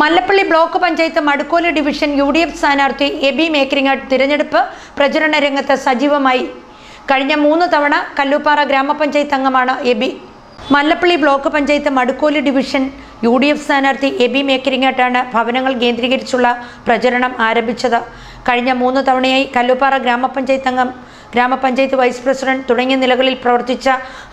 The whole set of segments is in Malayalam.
Mallappally block panchayat Madukkol division U D F സ്ഥാനാർത്ഥി എബി മേക്രിങ്ങാട് തിരഞ്ഞെടുപ്പ് പ്രചരണ രംഗത്ത് സജീവമായി. കഴിഞ്ഞ മൂന്ന് തവണ കല്ലൂപ്പാറ ഗ്രാമപഞ്ചായത്ത് അംഗമാണ് Aby Mallappally block panchayat Madukkol division U D F സ്ഥാനാർത്ഥി എബി മേക്കരിങ്ങാട്ടാണ് ഭവനങ്ങൾ കേന്ദ്രീകരിച്ചുള്ള പ്രചരണം ആരംഭിച്ചത്. കഴിഞ്ഞ മൂന്ന് തവണയായി കല്ലുപാറ ഗ്രാമപഞ്ചായത്ത് അംഗം ഗ്രാമപഞ്ചായത്ത് വൈസ് പ്രസിഡന്റ് തുടങ്ങിയ നിലകളിൽ പ്രവർത്തിച്ച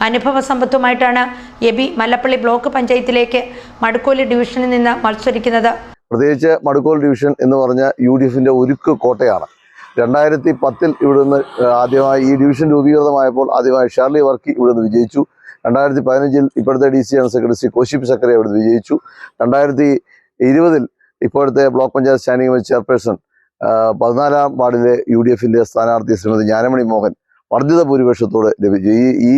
അനുഭവ സമ്പത്തുമായിട്ടാണ് എബി മല്ലപ്പള്ളി ബ്ലോക്ക് പഞ്ചായത്തിലേക്ക് മടുക്കോലി ഡിവിഷനിൽ നിന്ന് മത്സരിക്കുന്നത്. പ്രത്യേകിച്ച് മടുക്കോൽ ഡിവിഷൻ എന്ന് പറഞ്ഞ യു ഡി എഫിന്റെ ഒരുക്ക് കോട്ടയാണ്. രണ്ടായിരത്തി പത്തിൽ ഇവിടുന്ന് ആദ്യമായി ഈ ഡിവിഷൻ രൂപീകൃതമായപ്പോൾ ആദ്യമായി ഷാർലി വർക്കി ഇവിടുന്ന് വിജയിച്ചു. രണ്ടായിരത്തി പതിനഞ്ചിൽ ഇപ്പോഴത്തെ ഡി സി ആണ് സെക്രട്ടറി ശ്രീ കോശിപ്പ് സെക്രട്ടറി അവിടുന്ന് വിജയിച്ചു. രണ്ടായിരത്തി ഇരുപതിൽ ഇപ്പോഴത്തെ block panchayat standing committee chairperson പതിനാലാം വാർഡിലെ യു ഡി എഫിന്റെ സ്ഥാനാർത്ഥി ശ്രീമതി ജ്ഞാനമണി മോഹൻ വർദ്ധിത ഭൂരിപക്ഷത്തോട് ലഭിച്ചു. ഈ ഈ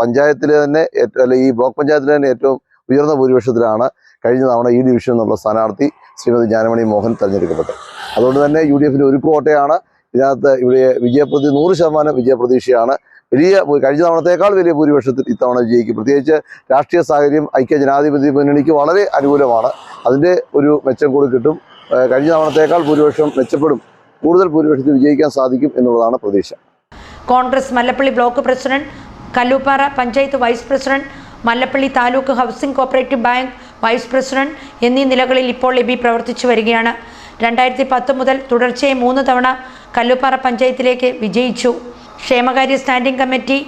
പഞ്ചായത്തിലെ തന്നെ അല്ലെ ഈ ബ്ലോക്ക് പഞ്ചായത്തിലെ തന്നെ ഏറ്റവും ഉയർന്ന ഭൂരിപക്ഷത്തിലാണ് കഴിഞ്ഞ തവണ ഈ ഡിവിഷൻ എന്നുള്ള സ്ഥാനാർത്ഥി ശ്രീമതി ജ്ഞാനമണി മോഹൻ തെരഞ്ഞെടുക്കപ്പെട്ടത്. അതുകൊണ്ട് തന്നെ യു ഡി എഫിന്റെ ഒരു കോട്ടയാണ് ഇതിനകത്ത് ഇവിടെ വിജയപ്രതി നൂറ് ശതമാനം വിജയപ്രതീക്ഷയാണ്. വലിയ കഴിഞ്ഞ തവണത്തേക്കാൾ വലിയ ഭൂരിപക്ഷത്തിൽ ഇത്തവണ വിജയിക്കും. പ്രത്യേകിച്ച് രാഷ്ട്രീയ സാഹചര്യം ഐക്യ ജനാധിപത്യ മുന്നണിക്ക് വളരെ അനുകൂലമാണ്. അതിന്റെ ഒരു മെച്ചം കൂടി കിട്ടും. കഴിഞ്ഞ തവണത്തേക്കാൾ ഭൂരിപക്ഷം മെച്ചപ്പെടും. കൂടുതൽ ഭൂരിപക്ഷത്തിൽ വിജയിക്കാൻ സാധിക്കും എന്നുള്ളതാണ് പ്രതീക്ഷ. Congress Mallappally block president Kallooppara panchayat vice president Mallappally taluk housing cooperative bank vice president എന്നീ നിലകളിൽ ഇപ്പോൾ എബി പ്രവർത്തിച്ചു വരികയാണ്. രണ്ടായിരത്തി പത്ത് മുതൽ തുടർച്ചയായി മൂന്ന് തവണ കല്ലൂപ്പാറ പഞ്ചായത്തിലേക്ക് വിജയിച്ചു. ക്ഷേമകാര്യ സ്റ്റാൻഡിംഗ് കമ്മിറ്റി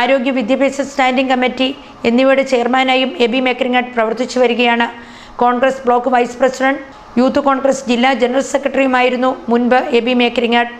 ആരോഗ്യ വിദ്യാഭ്യാസ സ്റ്റാൻഡിംഗ് കമ്മിറ്റി എന്നിവയുടെ ചെയർമാനായും എബി മെക്രിങ്ങാട്ട് പ്രവർത്തിച്ചു വരികയാണ്. Congress block vice president youth Congress ജില്ലാ ജനറൽ സെക്രട്ടറിയുമായിരുന്നു മുൻപ് എബി മേക്കരിങ്ങാട്ട്